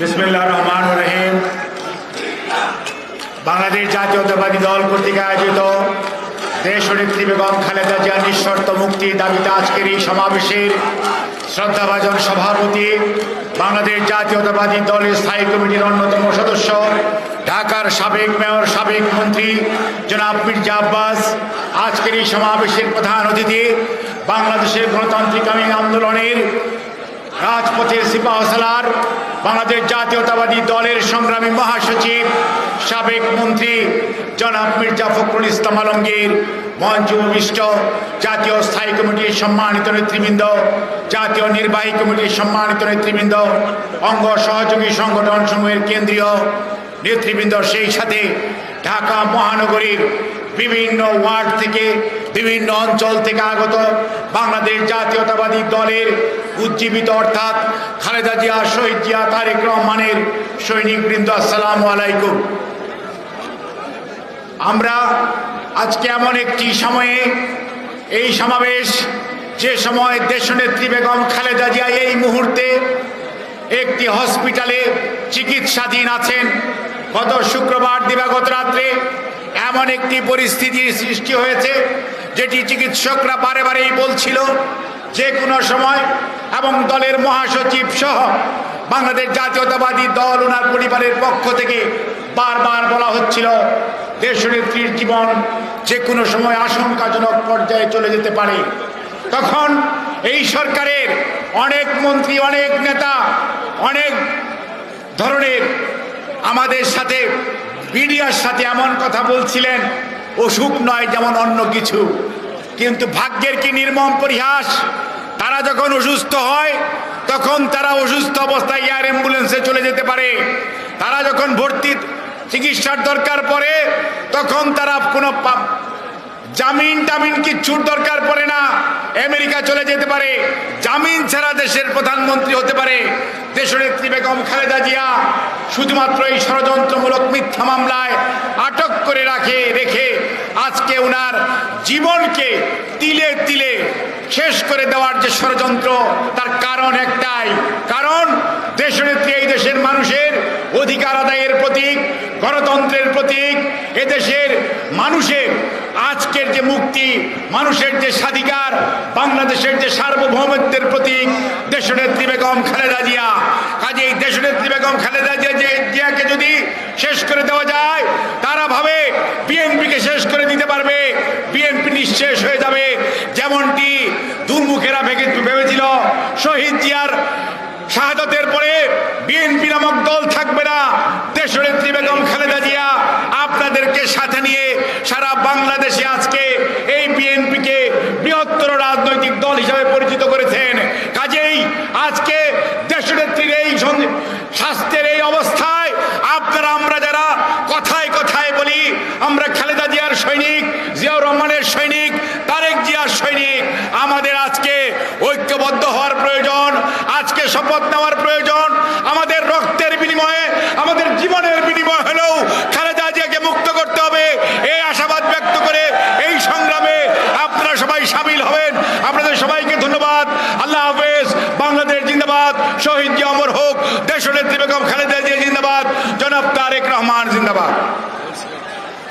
বিসমিল্লাহ রহমান রহিম। বাংলাদেশ জাতীয়তাবাদী দল কর্তৃক আয়োজিত দেশ নেত্রী বেগম খালেদা জিয়া নিঃশর্ত মুক্তি দাবিতে আজকের এই সমাবেশের শ্রদ্ধাভাজন সভাপতি বাংলাদেশ জাতীয়তাবাদী দলের স্থায়ী কমিটির অন্যতম সদস্য, ঢাকার সাবেক মেয়র, সাবেক মন্ত্রী জনাব মির্জা আব্বাস। আজকের এই সমাবেশের প্রধান অতিথি বাংলাদেশের গণতান্ত্রিক আন্দোলনের রাজপথের সিপাহসালার বাংলাদেশ জাতীয়তাবাদী দলের সংগ্রামী মহাসচিব, সাবেক মন্ত্রী জনাব মির্জা ফখরুল ইসলাম আলমগীর মঞ্চ জাতীয় স্থায়ী কমিটির সম্মানিত নেতৃবৃন্দ, জাতীয় নির্বাহী কমিটির সম্মানিত নেতৃবৃন্দ, অঙ্গ সহযোগী সংগঠন সমূহের কেন্দ্রীয় নেতৃবৃন্দ, সেই সাথে ঢাকা মহানগরীর বিভিন্ন ওয়ার্ড থেকে বিভিন্ন অঞ্চল থেকে আগত বাংলাদেশ জাতীয়তাবাদী দলের উজ্জীবিত অর্থাৎ খালেদা জিয়া, শহীদ জিয়া, তারেক রহমানের সৈনিকবৃন্দ, আসসালামু আলাইকুম। আমরা আজকে এমন একটি সময়ে, এই সমাবেশ, যে সময় দেশনেত্রী বেগম খালেদা জিয়া এই মুহূর্তে একটি হসপিটালে চিকিৎসাধীন আছেন। গত শুক্রবার দিবাগত রাত্রে এমন একটি পরিস্থিতির সৃষ্টি হয়েছে, যেটি চিকিৎসকরা বারে বারেই বলছিল, যে কোনো সময় এবং দলের মহাসচিব সহ বাংলাদেশ জাতীয়তাবাদী দল ওনার পরিবারের পক্ষ থেকে বারবার বলা হচ্ছিল দেশনেত্রীর জীবন যে কোনো সময় আশঙ্কাজনক পর্যায়ে চলে যেতে পারে। তখন এই সরকারের অনেক মন্ত্রী, অনেক নেতা, অনেক ধরনের আমাদের সাথে, মিডিয়ার সাথে এমন কথা বলছিলেন, অসুখ নয় যেমন অন্য কিছু। কিন্তু ভাগ্যের কি নির্মম পরিহাস? তারা যখন অসুস্থ হয়, তখন তারা অসুস্থ অবস্থায় এয়ার অ্যাম্বুলেন্সে চলে যেতে পারে। তারা যখন ভর্তি চিকিৎসার দরকার পড়ে, তখন তারা কোনো জামিন টামিন কিচ্ছুর দরকার পড়ে না। আমেরিকা চলে যেতে পারে। জামিন ছাড়া দেশের প্রধানমন্ত্রী হতে পারে। দেশনেত্রী বেগম খালেদা জিয়া শুধুমাত্র এই ষড়যন্ত্রমূলক মিথ্যা মামলায় আটক করে রাখে, রেখে আজকে ওনার জীবনকে তিলে তিলে শেষ করে দেওয়ার যে ষড়যন্ত্র, তার কারণ একটাই। কারণ দেশনেত্রী এই দেশের মানুষের অধিকার আদায়ের প্রতীক, গণতন্ত্রের প্রতীক এদেশের মানুষের আজকের যে মুক্তি, মানুষের যে স্বাধিকার, বাংলাদেশের যে সার্বভৌমত্বের প্রতীক, দেশনেত্রী বেগম খালেদা জিয়া। কাজেই দেশনেত্রী বেগম খালেদা জিয়া যে জিয়াকে যদি শেষ করে দেওয়া যায়, তারা ভাবে বিএনপিকে শেষ করে দিতে পারবে, বিএনপি নিঃশেষ হয়ে যাবে। যেমনটি জিয়াউর রহমানের সৈনিক, তারেক জিয়ার সৈনিক। আমাদের আজকে ঐক্যবদ্ধ হওয়ার প্রয়োজন, আজকে শপথ নেওয়ার প্রয়োজন। আমাদের রক্তের বিনিময়ে, আমাদের জীবনের বিনিময় হলেও খালেদা জিয়াকে মুক্ত করতে হবে। এই আশাবাদ ব্যক্ত করে এই সংগ্রামে আপনারা সবাই সামিল হবেন। আপনাদের সবাইকে ধন্যবাদ। আল্লাহ হাফেজ। বাংলাদেশ জিন্দাবাদ। শহীদ জিয়া অমর হোক। দেশনেত্রী বেগম খালেদা জিয়া জিন্দাবাদ। জনাব তারেক রহমান জিন্দাবাদ।